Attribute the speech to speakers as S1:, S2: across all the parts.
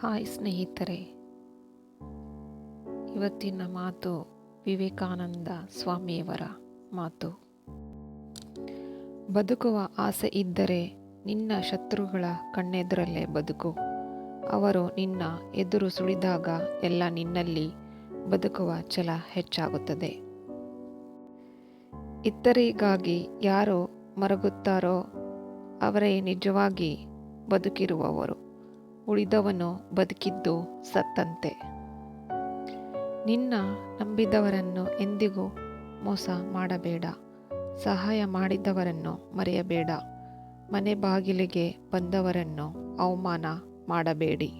S1: Hi ಸ್ನೇಹಿತರೆ. ಇವತ್ತಿನ ಮಾತು ವಿವೇಕಾನಂದ ಸ್ವಾಮಿಯವರ ಮಾತು. ಬದುಕುವ ಆಸೆ ಇದ್ದರೆ ನಿನ್ನ ಶತ್ರುಗಳ ಕಣ್ಣೆದುರಲ್ಲೇ ಬದುಕು. ಅವರು ನಿನ್ನ ಎದುರು ಸುಳಿದಾಗ ಎಲ್ಲ ನಿನ್ನಲ್ಲಿ ಬದುಕುವ ಛಲ ಹೆಚ್ಚಾಗುತ್ತದೆ. ಇತರಿಗಾಗಿ ಯಾರು ಮರಗುತ್ತಾರೋ ಅವರೇ ನಿಜವಾಗಿ ಬದುಕಿರುವವರು. ಉಳಿದವನು ಬದುಕಿದ್ದು ಸತ್ತಂತೆ. ನಿನ್ನ ನಂಬಿದವರನ್ನು ಎಂದಿಗೂ ಮೋಸ ಮಾಡಬೇಡ. ಸಹಾಯ ಮಾಡಿದವರನ್ನು ಮರೆಯಬೇಡ. ಮನೆ ಬಾಗಿಲಿಗೆ ಬಂದವರನ್ನು ಅವಮಾನ ಮಾಡಬೇಡಿ.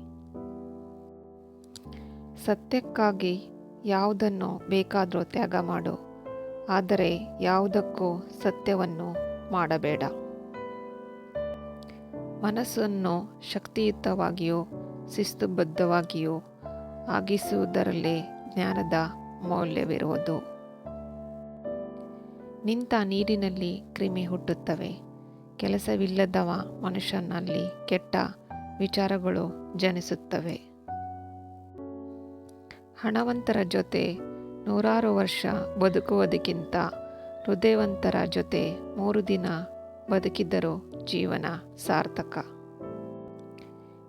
S1: ಸತ್ಯಕ್ಕಾಗಿ ಯಾವುದನ್ನು ಬೇಕಾದರೂ ತ್ಯಾಗ ಮಾಡು. ಆದರೆ ಯಾವುದಕ್ಕೂ ಸತ್ಯವನ್ನು ಮಾಡಬೇಡ. ಮನಸ್ಸನ್ನು ಶಕ್ತಿಯುತವಾಗಿಯೂ ಶಿಸ್ತುಬದ್ಧವಾಗಿಯೂ ಆಗಿಸುವುದರಲ್ಲಿ ಜ್ಞಾನದ ಮೌಲ್ಯವಿರುವುದು. ನಿಂತ ನೀರಿನಲ್ಲಿ ಕ್ರಿಮಿ ಹುಟ್ಟುತ್ತವೆ. ಕೆಲಸವಿಲ್ಲದವ ಮನುಷ್ಯನಲ್ಲಿ ಕೆಟ್ಟ ವಿಚಾರಗಳು ಜನಿಸುತ್ತವೆ. ಹಣವಂತರ ಜೊತೆ ನೂರಾರು ವರ್ಷ ಬದುಕುವುದಕ್ಕಿಂತ ಹೃದಯವಂತರ ಜೊತೆ ಮೂರು ದಿನ ಬದುಕಿದರೂ ಜೀವನ ಸಾರ್ಥಕ.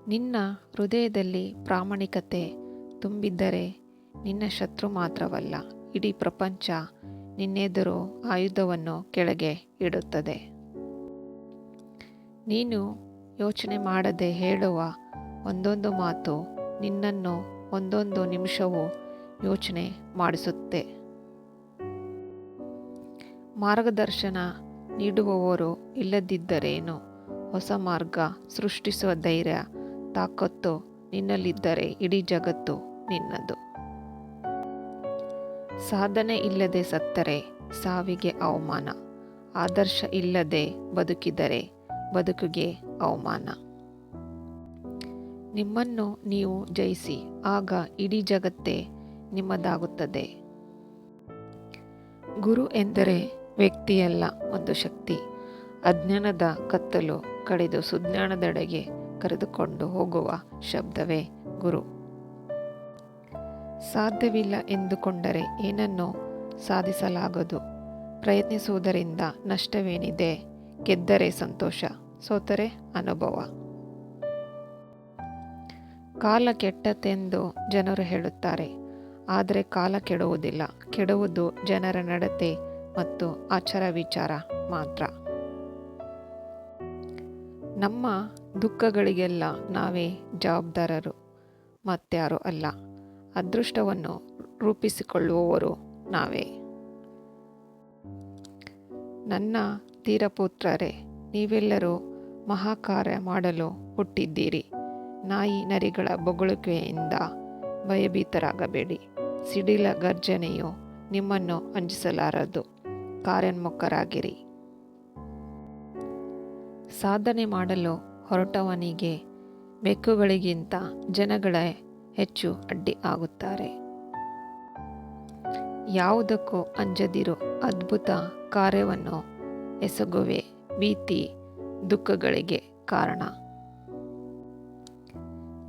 S1: ನಿನ್ನ ಹೃದಯದಲ್ಲಿ ಪ್ರಾಮಾಣಿಕತೆ ತುಂಬಿದ್ದರೆ ನಿನ್ನ ಶತ್ರು ಮಾತ್ರವಲ್ಲ, ಇಡೀ ಪ್ರಪಂಚ ನಿನ್ನೆದುರು ಆಯುಧವನ್ನು ಕೆಳಗೆ ಇಡುತ್ತದೆ. ನೀನು ಯೋಚನೆ ಮಾಡದೆ ಹೇಳುವ ಒಂದೊಂದು ಮಾತು ನಿನ್ನನ್ನು ಒಂದೊಂದು ನಿಮಿಷವೂ ಯೋಚನೆ ಮಾಡಿಸುತ್ತೆ. ಮಾರ್ಗದರ್ಶನ ನೀಡುವವರು ಇಲ್ಲದಿದ್ದರೇನು? ಹೊಸ ಮಾರ್ಗ ಸೃಷ್ಟಿಸುವ ಧೈರ್ಯ, ತಾಕತ್ತು ನಿನ್ನಲ್ಲಿದ್ದರೆ ಇಡೀ ಜಗತ್ತು ನಿನ್ನದು. ಸಾಧನೆ ಇಲ್ಲದೆ ಸತ್ತರೆ ಸಾವಿಗೆ ಅವಮಾನ. ಆದರ್ಶ ಇಲ್ಲದೆ ಬದುಕಿದರೆ ಬದುಕಿಗೆ ಅವಮಾನ. ನಿಮ್ಮನ್ನು ನೀವು ಜಯಿಸಿ, ಆಗ ಇಡೀ ಜಗತ್ತೇ ನಿಮ್ಮದಾಗುತ್ತದೆ. ಗುರು ಎಂದರೆ ವ್ಯಕ್ತಿಯಲ್ಲ, ಒಂದು ಶಕ್ತಿ. ಅಜ್ಞಾನದ ಕತ್ತಲು ಕಡಿದು ಸುಜ್ಞಾನದೆಡೆಗೆ ಕರೆದುಕೊಂಡು ಹೋಗುವ ಶಬ್ದವೇ ಗುರು. ಸಾಧ್ಯವಿಲ್ಲ ಎಂದುಕೊಂಡರೆ ಏನನ್ನು ಸಾಧಿಸಲಾಗದು? ಪ್ರಯತ್ನಿಸುವುದರಿಂದ ನಷ್ಟವೇನಿದೆ? ಗೆದ್ದರೆ ಸಂತೋಷ, ಸೋತರೆ ಅನುಭವ. ಕಾಲ ಕೆಟ್ಟತೆಂದು ಜನರು ಹೇಳುತ್ತಾರೆ. ಆದರೆ ಕಾಲ ಕೆಡುವುದಿಲ್ಲ. ಕೆಡುವುದು ಜನರ ನಡತೆ ಮತ್ತು ಆಚಾರ ವಿಚಾರ ಮಾತ್ರ. ನಮ್ಮ ದುಃಖಗಳಿಗೆಲ್ಲ ನಾವೇ ಜವಾಬ್ದಾರರು ಮತ್ತಾರೂ ಅಲ್ಲ. ಅದೃಷ್ಟವನ್ನು ರೂಪಿಸಿಕೊಳ್ಳುವವರು ನಾವೇ. ನನ್ನ ತೀರಪುತ್ರರೇ, ನೀವೆಲ್ಲರೂ ಮಹಾಕಾರ್ಯ ಮಾಡಲು ಹುಟ್ಟಿದ್ದೀರಿ. ನಾಯಿ ನರಿಗಳ ಬೊಗಳಿಕೆಯಿಂದ ಭಯಭೀತರಾಗಬೇಡಿ. ಸಿಡಿಲ ಗರ್ಜನೆಯು ನಿಮ್ಮನ್ನು ಅಂಜಿಸಲಾರದು. ಕಾರ್ಯೋನ್ಮುಖರಾಗಿರಿ. ಸಾಧನೆ ಮಾಡಲು ಹೊರಟವನಿಗೆ ಬೆಕ್ಕುಗಳಿಗಿಂತ ಜನಗಳೇ ಹೆಚ್ಚು ಅಡ್ಡಿ ಆಗುತ್ತಾರೆ. ಯಾವುದಕ್ಕೂ ಅಂಜದಿರು ಅದ್ಭುತ ಕಾರ್ಯವನ್ನು ಎಸಗುವೆ, ಭೀತಿ ದುಃಖಗಳಿಗೆ ಕಾರಣ.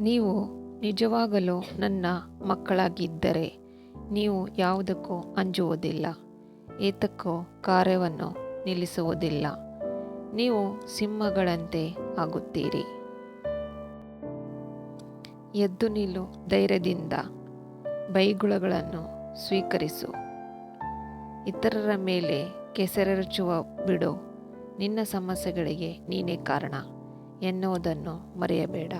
S1: ನೀವು ನಿಜವಾಗಲೂ ನನ್ನ ಮಕ್ಕಳಾಗಿದ್ದರೆ ನೀವು ಯಾವುದಕ್ಕೂ ಅಂಜುವುದಿಲ್ಲ. ಏತಕ್ಕೂ ಕಾರ್ಯವನ್ನು ನಿಲ್ಲಿಸುವುದಿಲ್ಲ. ನೀವು ಸಿಂಹಗಳಂತೆ ಆಗುತ್ತೀರಿ. ಎದ್ದು ನಿಲ್ಲು ಧೈರ್ಯದಿಂದ. ಬೈಗುಳಗಳನ್ನು ಸ್ವೀಕರಿಸು. ಇತರರ ಮೇಲೆ ಕೆಸರೆರಚುವ ಬಿಡು. ನಿನ್ನ ಸಮಸ್ಯೆಗಳಿಗೆ ನೀನೇ ಕಾರಣ ಎನ್ನುವುದನ್ನು ಮರೆಯಬೇಡ.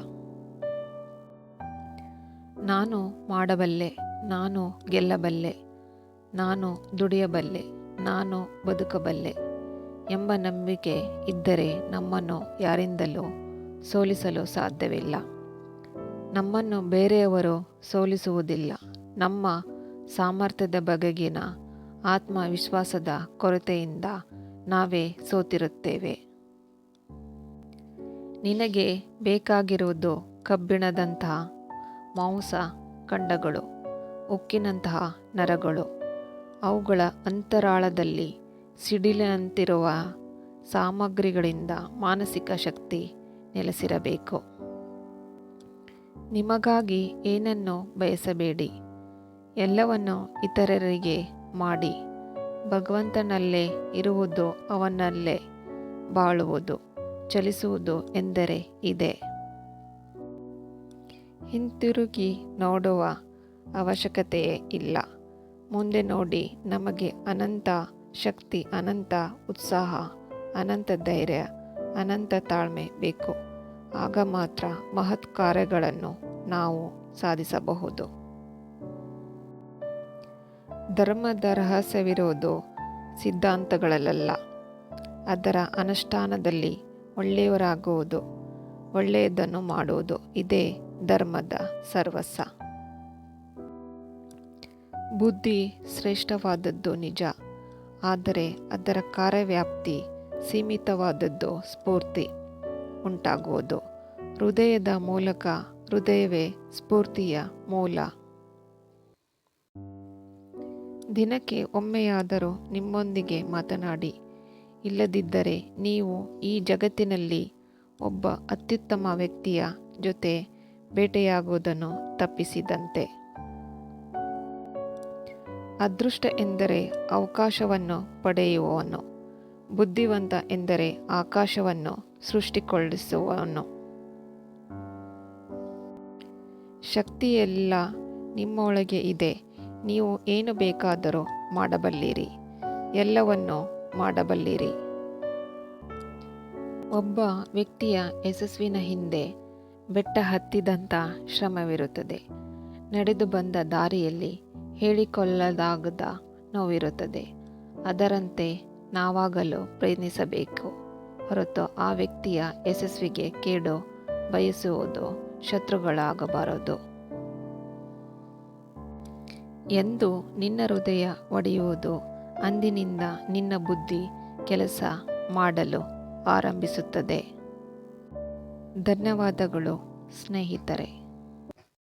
S1: ನಾನು ಮಾಡಬಲ್ಲೆ, ನಾನು ಗೆಲ್ಲಬಲ್ಲೆ ನಾನು ದುಡಿಯಬಲ್ಲೆ, ನಾನು ಬದುಕಬಲ್ಲೆ ಎಂಬ ನಂಬಿಕೆ ಇದ್ದರೆ ನಮ್ಮನ್ನು ಯಾರಿಂದಲೂ ಸೋಲಿಸಲು ಸಾಧ್ಯವಿಲ್ಲ. ನಮ್ಮನ್ನು ಬೇರೆಯವರು ಸೋಲಿಸುವುದಿಲ್ಲ. ನಮ್ಮ ಸಾಮರ್ಥ್ಯದ ಬಗೆಗಿನ ಆತ್ಮವಿಶ್ವಾಸದ ಕೊರತೆಯಿಂದ ನಾವೇ ಸೋತಿರುತ್ತೇವೆ. ನಿನಗೆ ಬೇಕಾಗಿರುವುದು ಕಬ್ಬಿಣದಂತಹ ಮಾಂಸ ಖಂಡಗಳು ಉಕ್ಕಿನಂತಹ ನರಗಳು. ಅವುಗಳ ಅಂತರಾಳದಲ್ಲಿ ಸಿಡಿಲಿನಂತಿರುವ ಸಾಮಗ್ರಿಗಳಿಂದ ಮಾನಸಿಕ ಶಕ್ತಿ ನೆಲೆಸಿರಬೇಕು. ನಿಮಗಾಗಿ ಏನನ್ನು ಬಯಸಬೇಡಿ. ಎಲ್ಲವನ್ನು ಇತರರಿಗೆ ಮಾಡಿ. ಭಗವಂತನಲ್ಲೇ ಇರುವುದು ಅವನಲ್ಲೇ ಬಾಳುವುದು, ಚಲಿಸುವುದು ಎಂದರೆ ಇದೆ. ಹಿಂತಿರುಗಿ ನೋಡುವ ಅವಶ್ಯಕತೆಯೇ ಇಲ್ಲ. ಮುಂದೆ ನೋಡಿ, ನಮಗೆ ಅನಂತ ಶಕ್ತಿ, ಅನಂತ ಉತ್ಸಾಹ, ಅನಂತ ಧೈರ್ಯ, ಅನಂತ ತಾಳ್ಮೆ ಬೇಕು. ಆಗ ಮಾತ್ರ ಮಹತ್ ಕಾರ್ಯಗಳನ್ನು ನಾವು ಸಾಧಿಸಬಹುದು. ಧರ್ಮದ ರಹಸ್ಯವಿರೋದು ಸಿದ್ಧಾಂತಗಳಲ್ಲ ಅದರ ಅನುಷ್ಠಾನದಲ್ಲಿ ಒಳ್ಳೆಯವರಾಗುವುದು, ಒಳ್ಳೆಯದನ್ನು ಮಾಡುವುದು ಇದೇ ಧರ್ಮದ ಸರ್ವಸ್ವ ಬುದ್ಧಿ ಶ್ರೇಷ್ಠವಾದದ್ದು ನಿಜ. ಆದರೆ ಅದರ ಕಾರ್ಯವ್ಯಾಪ್ತಿ ಸೀಮಿತವಾದದ್ದು ಸ್ಫೂರ್ತಿ ಉಂಟಾಗುವುದು. ಹೃದಯದ ಮೂಲಕ ಹೃದಯವೇ ಸ್ಫೂರ್ತಿಯ ಮೂಲ. ದಿನಕ್ಕೆ ಒಮ್ಮೆಯಾದರೂ ನಿಮ್ಮೊಂದಿಗೆ ಮಾತನಾಡಿ. ಇಲ್ಲದಿದ್ದರೆ ನೀವು ಈ ಜಗತ್ತಿನಲ್ಲಿ ಒಬ್ಬ ಅತ್ಯುತ್ತಮ ವ್ಯಕ್ತಿಯ ಜೊತೆ ಬೇಟೆಯಾಗುವುದನ್ನು ತಪ್ಪಿಸಿದಂತೆ. ಅದೃಷ್ಟ ಎಂದರೆ ಅವಕಾಶವನ್ನು ಪಡೆಯುವವನು, ಬುದ್ಧಿವಂತ ಎಂದರೆ ಆಕಾಶವನ್ನು ಸೃಷ್ಟಿಗೊಳಿಸುವವನು. ಶಕ್ತಿಯೆಲ್ಲ ನಿಮ್ಮೊಳಗೆ ಇದೆ, ನೀವು ಏನು ಬೇಕಾದರೂ ಮಾಡಬಲ್ಲಿರಿ, ಎಲ್ಲವನ್ನು ಮಾಡಬಲ್ಲಿರಿ. ಒಬ್ಬ ವ್ಯಕ್ತಿಯ ಯಶಸ್ವಿನ ಹಿಂದೆ ಬೆಟ್ಟ ಹತ್ತಿದಂಥ ಶ್ರಮವಿರುತ್ತದೆ. ನಡೆದು ಬಂದ ದಾರಿಯಲ್ಲಿ ಹೇಳಿಕೊಳ್ಳಲಾಗದ ನೋವಿರುತ್ತದೆ. ಅದರಂತೆ ನಾವಾಗಲು ಪ್ರಯತ್ನಿಸಬೇಕು. ಹೊರತು ಆ ವ್ಯಕ್ತಿಯ ಯಶಸ್ವಿಗೆ ಕೇಡು ಬಯಸುವುದು ಶತ್ರುಗಳಾಗಬಾರದು. ಎಂದು ನಿನ್ನ ಹೃದಯ ಒಡೆಯುವುದು, ಅಂದಿನಿಂದ ನಿನ್ನ ಬುದ್ಧಿ ಕೆಲಸ ಮಾಡಲು ಆರಂಭಿಸುತ್ತದೆ. ಧನ್ಯವಾದಗಳು ಸ್ನೇಹಿತರೆ.